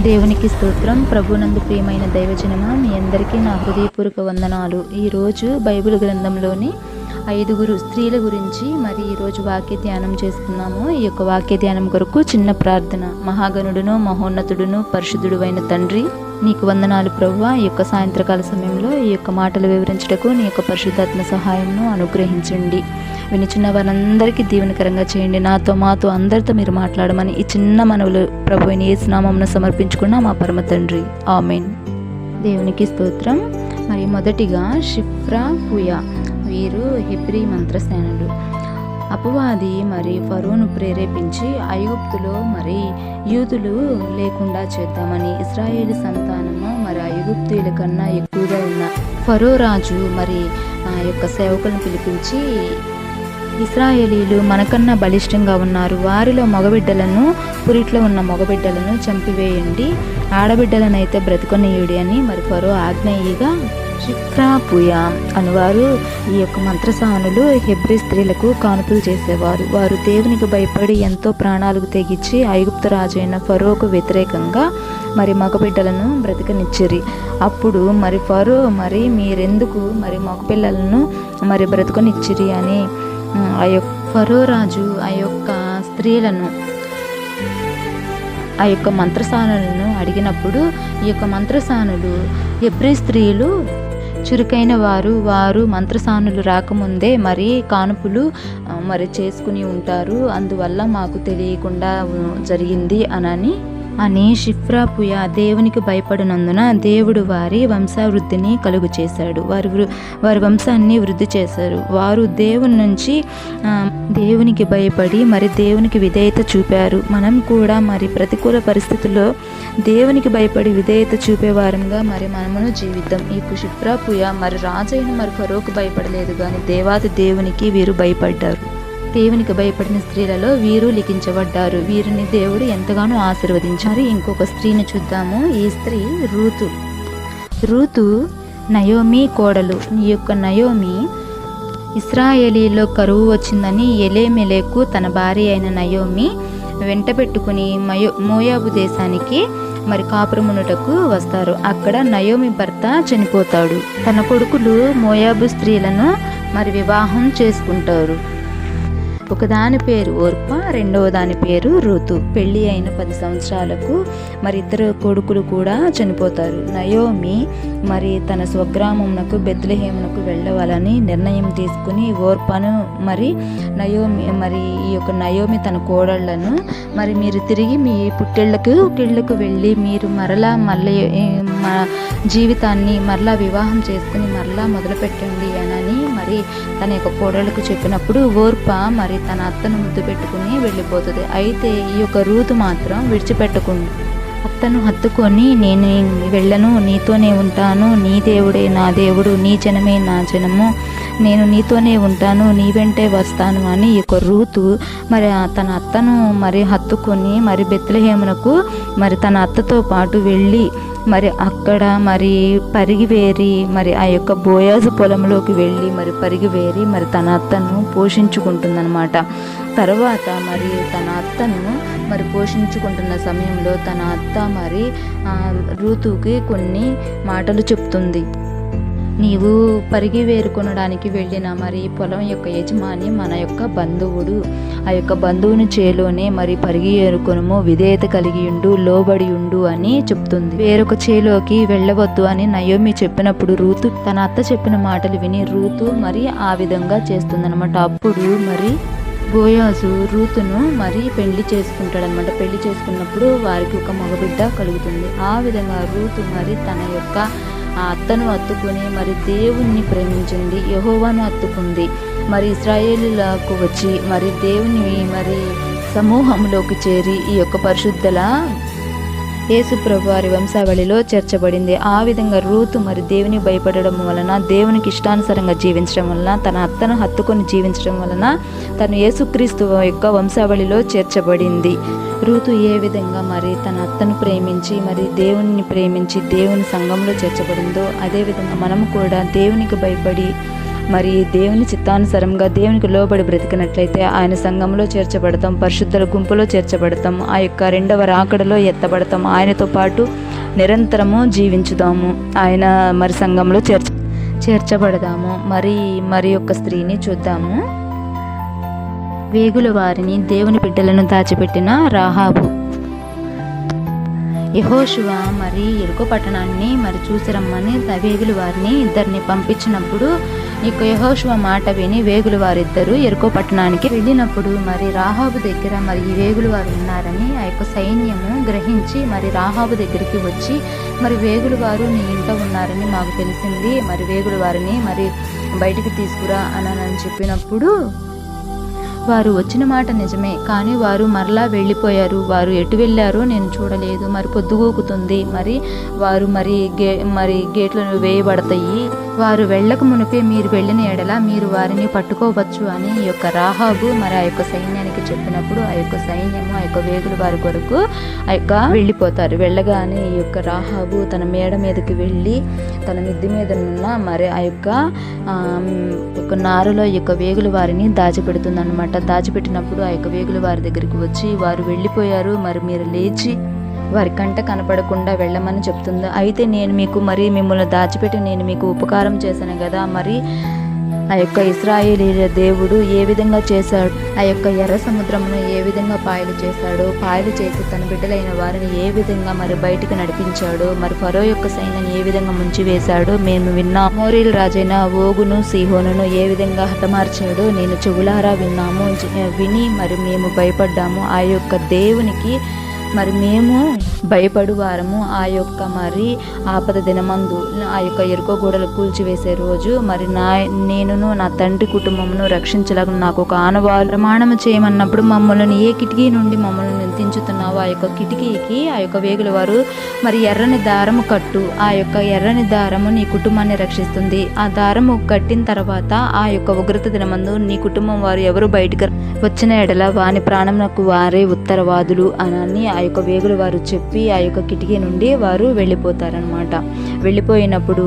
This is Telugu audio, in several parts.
దేవునికి స్తోత్రం. ప్రభునందు ప్రియమైన దైవజనమ మీ అందరికీ నా హృదయపూర్వక వందనాలు. ఈరోజు బైబిల్ గ్రంథంలోని ఐదుగురు స్త్రీల గురించి మరి ఈరోజు వాక్య ధ్యానం చేసుకున్నాము. ఈ యొక్క వాక్య ధ్యానం కొరకు చిన్న ప్రార్థన. మహాగణుడును మహోన్నతుడును పరిశుద్ధుడు అయిన తండ్రి నీకు వందనాలు ప్రవ్వా. ఈ యొక్క సాయంత్రకాల సమయంలో ఈ యొక్క మాటలు వివరించుటకు నీ యొక్క పరిశుద్ధాత్మ సహాయంను అనుగ్రహించండి. వినిచున్న వారందరికీ దీవెనకరంగా చేయండి. నాతో మాతో అందరితో మీరు మాట్లాడమని ఈ చిన్న మనవులు ప్రభుని ఏ స్నామంను సమర్పించుకున్న. మా పరమ తండ్రి. ఆమెన్. దేవునికి స్తోత్రం. మరి మొదటిగా షిఫ్రా పుయా వీరు హెబ్రీ మంత్రసేనులు. అపవాది మరి ఫరోను ప్రేరేపించి ఐగుప్తులో మరి యూదులు లేకుండా చేద్దామని ఇస్రాయేల్ సంతానము మరి ఐగుప్తుల కన్నా ఎక్కువగా ఉన్న ఫరో రాజు మరి ఆ యొక్క సేవకులను పిలిపించి ఇస్రాయేలీలు మనకన్నా బలిష్టంగా ఉన్నారు. వారిలో మగబిడ్డలను పురిట్లో ఉన్న మగబిడ్డలను చంపివేయండి. ఆడబిడ్డలనైతే బ్రతుకొనియుడి అని మరి ఫరో ఆజ్ఞేయిగా షిఫ్రాపుయా అనువారు. ఈ యొక్క మంత్రసానులు హెబ్రి స్త్రీలకు కానుపులు చేసేవారు. వారు దేవునికి భయపడి ఎంతో ప్రాణాలకు తెగించి ఐగుప్తు రాజైన అయిన ఫరోకు వ్యతిరేకంగా మరి మగబిడ్డలను బ్రతకనిచ్చిరి. అప్పుడు మరి ఫరో మరి మీరెందుకు మరి మగపిల్లలను మరి బ్రతకనిచ్చిరి అని ఆ యొక్క ఫరో రాజు ఆ యొక్క స్త్రీలను ఆ యొక్క మంత్రసానులను అడిగినప్పుడు ఈ యొక్క మంత్రసానులు ఎబ్రి స్త్రీలు చురుకైన వారు వారు మంత్రసానులు రాకముందే మరి కానుపులు మరి చేసుకుని ఉంటారు. అందువల్ల మాకు తెలియకుండా జరిగింది అనని అని షిఫ్రాపుయ దేవునికి భయపడినందున దేవుడు వారి వంశావృద్ధిని కలుగు చేశాడు వారి వృ- వారి వంశాన్ని వృద్ధి చేశారు. వారు దేవుని నుంచి దేవునికి భయపడి మరి దేవునికి విధేయత చూపారు. మనం కూడా మరి ప్రతికూల పరిస్థితుల్లో దేవునికి భయపడి విధేయత చూపేవారంగా మరి మనమును జీవిద్దాం. ఈ కుషిప్రాపుయ మరి రాజైన మరి ఫరోకు భయపడలేదు కానీ దేవాది దేవునికి వీరు భయపడ్డారు. దేవునికి భయపడిన స్త్రీలలో వీరు లిఖించబడ్డారు. వీరిని దేవుడు ఎంతగానో ఆశీర్వదించారు. ఇంకొక స్త్రీని చూద్దాము. ఈ స్త్రీ రూతు. రూతు నయోమి కోడలు. ఈ యొక్క నయోమి ఇస్రాయేలీలో కరువు వచ్చిందని ఎలేమెలేకు తన భార్య అయిన నయోమి వెంట పెట్టుకుని మయో మోయాబు దేశానికి మరి కాపురమునుటకు వస్తారు. అక్కడ నయోమి భర్త చనిపోతాడు. తన కొడుకులు మోయాబు స్త్రీలను మరి వివాహం చేసుకుంటారు. ఒకదాని పేరు ఓర్ప రెండవ దాని పేరు ఋతు. పెళ్ళి అయిన పది సంవత్సరాలకు మరి ఇద్దరు కొడుకులు కూడా చనిపోతారు. నయోమి మరి తన స్వగ్రామమునకు బెత్లహేమునకు వెళ్ళవాలని నిర్ణయం తీసుకుని ఓర్పను మరి నయోమి మరి ఈ యొక్క నయోమి తన కోడళ్ళను మరి మీరు తిరిగి మీ పుట్టిళ్ళకు కిళ్ళకు వెళ్ళి మీరు మరలా మళ్ళీ మా జీవితాన్ని మరలా వివాహం చేసుకుని మరలా మొదలుపెట్టండి అని మరి తన యొక్క కోడళ్ళకు చెప్పినప్పుడు ఓర్ప మరి తన అత్తను ముద్దు పెట్టుకుని వెళ్ళిపోతుంది. అయితే ఈ యొక్క రూతు మాత్రం విడిచిపెట్టకుండా అత్తను హత్తుకొని నేను వెళ్ళను నీతోనే ఉంటాను నీ దేవుడే నా దేవుడు నీ జనమే నా జనము నేను నీతోనే ఉంటాను నీ వెంటే వస్తాను అని ఈ యొక్క రూతు మరి తన అత్తను మరి హత్తుకొని మరి బెత్లహేమునకు మరి తన అత్తతో పాటు వెళ్ళి మరి అక్కడ మరి పరిగివేరి మరి ఆ యొక్క బోయాజు పొలంలోకి వెళ్ళి మరి పరిగివేరి మరి తన అత్తను పోషించుకుంటుందన్నమాట. తర్వాత మరి తన అత్తను మరి పోషించుకుంటున్న సమయంలో తన అత్త మరి ఋతువుకి కొన్ని మాటలు చెప్తుంది. నీవు పరిగి వేరుకొనడానికి వెళ్ళిన మరి పొలం యొక్క యజమాని మన యొక్క బంధువుడు. ఆ యొక్క బంధువుని చేలోనే మరి పరిగి ఏరుకొనము విధేయత కలిగి ఉండు లోబడి ఉండు అని చెప్తుంది. వేరొక చేలోకి వెళ్ళవద్దు అని నయోమి చెప్పినప్పుడు రూతు తన అత్త చెప్పిన మాటలు విని రూతు మరి ఆ విధంగా చేస్తుందన్నమాట. అప్పుడు మరి బోయాజు రూతును మరి పెళ్ళి చేసుకుంటాడనమాట పెళ్ళి చేసుకున్నప్పుడు వారికి ఒక మగబిడ్డ కలుగుతుంది. ఆ విధంగా రూతు మరి తన యొక్క ఆ అత్తను అత్తుకుని మరి దేవుణ్ణి ప్రేమించింది యహోవాను అత్తుకుంది మరి ఇస్రాయేలులకు వచ్చి మరి దేవుని మరి సమూహంలోకి చేరి ఈ యొక్క పరిశుద్ధల యేసుప్రభు వారి వంశావళిలో చేర్చబడింది. ఆ విధంగా రూతు మరి దేవుని భయపడడం వలన దేవునికి ఇష్టానుసారంగా జీవించడం వలన తన అత్తను హత్తుకొని జీవించడం వలన తను యేసుక్రీస్తు యొక్క వంశావళిలో చేర్చబడింది. రూతు ఏ విధంగా మరి తన అత్తను ప్రేమించి మరి దేవుని ప్రేమించి దేవుని సంఘంలో చేర్చబడిందో అదేవిధంగా మనము కూడా దేవునికి భయపడి మరి దేవుని చిత్తానుసారంగా దేవునికి లోబడి బ్రతికినట్లయితే ఆయన సంఘంలో చేర్చబడతాం పరిశుద్ధుల గుంపులో చేర్చబడతాం ఆ యొక్క రెండవ రాకడలో ఎత్తబడతాం. ఆయనతో పాటు నిరంతరము జీవించుదాము. ఆయన మరి సంఘంలో చేర్చ చేర్చబడదాము. మరి మరి యొక్క స్త్రీని చూద్దాము. వేగుల వారిని దేవుని బిడ్డలను దాచిపెట్టిన రాహాబు. యహోశివ మరి ఎరుకు పట్టణాన్ని మరి చూసిరమ్మని వేగులు త- వారిని ఇద్దరిని పంపించినప్పుడు ఇక యహోశివ మాట విని వేగులు వారిద్దరు ఎరుకో పట్టణానికి వెళ్ళినప్పుడు మరి రాహాబు దగ్గర మరి ఈ వేగులు వారు ఉన్నారని ఆ యొక్క సైన్యము గ్రహించి మరి రాహాబు దగ్గరికి వచ్చి మరి వేగులు వారు నీ ఇంట ఉన్నారని మాకు తెలిసింది. మరి వేగులు వారిని మరి బయటికి తీసుకురా అని అని చెప్పినప్పుడు వారు వచ్చిన మాట నిజమే కానీ వారు మరలా వెళ్ళిపోయారు. వారు ఎటు వెళ్ళారో నేను చూడలేదు. మరి పొద్దుగోకుతుంది. మరి వారు మరి గే మరి గేట్లు వేయబడతాయి. వారు వెళ్ళక మునిపే మీరు వెళ్ళిన ఎడల మీరు వారిని పట్టుకోవచ్చు అని ఈ యొక్క రాహాబు మరి ఆ యొక్క సైన్యానికి చెప్పినప్పుడు ఆ యొక్క సైన్యము ఆ యొక్క వేగులు వారి కొరకు ఆ యొక్క వెళ్ళిపోతారు. వెళ్ళగానే ఈ యొక్క రాహాబు తన మేడ మీదకి వెళ్ళి తన మిద్ది మీద ఉన్న మరి ఆ యొక్క ఆ, నారులో ఈ యొక్క వేగులు వారిని దాచిపెడుతుంది అనమాట దాచిపెట్టినప్పుడు ఆ యొక్క వేగులు వారి దగ్గరికి వచ్చి వారు వెళ్ళిపోయారు మరి మీరు లేచి వారి కంట కనపడకుండా వెళ్ళమని చెప్తుంది. అయితే నేను మీకు మరి మిమ్మల్ని దాచిపెట్టి నేను మీకు ఉపకారం చేశాను కదా మరి ఆ యొక్క ఇస్రాయేలీల దేవుడు ఏ విధంగా చేశాడు? ఆ యొక్క ఎర్ర సముద్రమును ఏ విధంగా పాయలు చేశాడో? పాయలు చేసి తన బిడ్డలైన వారిని ఏ విధంగా మరి బయటికి నడిపించాడో? మరి ఫరో యొక్క సైన్యాన్ని ఏ విధంగా ముంచివేశాడో మేము విన్నాం. మోరీల్ రాజైన ఓగును సిహోనును ఏ విధంగా హతమార్చాడో నేను చెవులారా విన్నాము. విని మరి మేము భయపడ్డాము. ఆ యొక్క దేవునికి మరి మేము భయపడు వారము ఆ యొక్క మరి ఆపద దినమందు. ఆ యొక్క ఎరుకో గోడలు కూల్చివేసే రోజు మరి నా నేనును నా తండ్రి కుటుంబమును రక్షించలేక నాకు ఒక ఆనవాలు ప్రమాణము చేయమన్నప్పుడు మమ్మల్ని ఏ కిటికీ నుండి మమ్మల్ని నిందించుతున్నావు ఆ యొక్క కిటికీకి ఆ యొక్క వేగుల వారు మరి ఎర్రని దారము కట్టు. ఆ యొక్క ఎర్రని దారము నీ కుటుంబాన్ని రక్షిస్తుంది. ఆ దారము కట్టిన తర్వాత ఆ యొక్క ఉగ్రత దినమందు నీ కుటుంబం వారు ఎవరు బయటకు వచ్చిన ఎడల వాని నాకు వారే ఉత్తరవాదులు అని ఆ యొక్క వేగులు వారు చెప్పి ఆ యొక్క కిటికీ నుండి వారు వెళ్ళిపోతారనమాట వెళ్ళిపోయినప్పుడు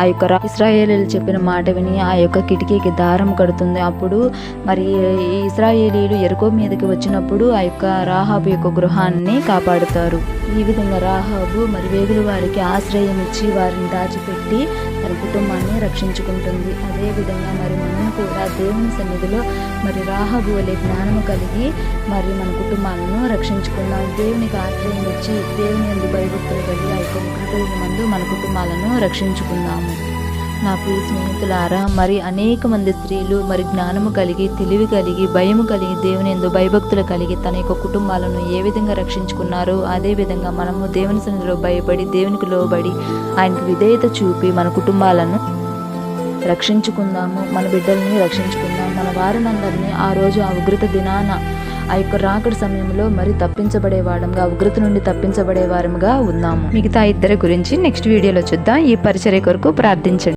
ఆ యొక్క ఇస్రాయేలీలు చెప్పిన మాట విని ఆ యొక్క కిటికీకి దారం కడుతుంది. అప్పుడు మరి ఈ ఇస్రాయేలీలు ఎరుకో మీదకి వచ్చినప్పుడు ఆ యొక్క రాహాబు యొక్క గృహాన్ని కాపాడుతారు. ఈ విధంగా రాహాబు మరి వేగులు వారికి ఆశ్రయం ఇచ్చి వారిని దాచిపెట్టి తన కుటుంబాన్ని రక్షించుకుంటుంది. అదేవిధంగా మరి మనం కూడా దేవుని సన్నిధిలో మరి రాహబు వలె జ్ఞానము కలిగి మరి మన కుటుంబాలను రక్షించుకుందాం. దేవునికి ఆశ్రయం ఇచ్చి దేవుని ఎందు భయభక్తులు కలిగి ఆ యొక్క మందు మన కుటుంబాలను రక్షించుకుందాము. నా ప్రియ స్నేహితులారా మరి అనేక మంది స్త్రీలు మరి జ్ఞానము కలిగి తెలివి కలిగి భయము కలిగి దేవుని ఎందు భయభక్తులు కలిగి తన యొక్క కుటుంబాలను ఏ విధంగా రక్షించుకున్నారో అదే విధంగా మనము దేవుని సన్నిధిలో భయపడి దేవునికి లోబడి ఆయనకు విధేయత చూపి మన కుటుంబాలను రక్షించుకుందాము మన బిడ్డల్ని రక్షించుకుందాం మన వారినందరినీ ఆ రోజు ఆ ఉగ్రత దినాన ఆ యొక్క రాకడి సమయంలో మరి తప్పించబడే వారంగా ఉగ్రత నుండి తప్పించబడే వారంగా ఉన్నాము. మిగతా ఇద్దరి గురించి నెక్స్ట్ వీడియోలో చూద్దాం. ఈ పరిచర్య కొరకు ప్రార్థించండి.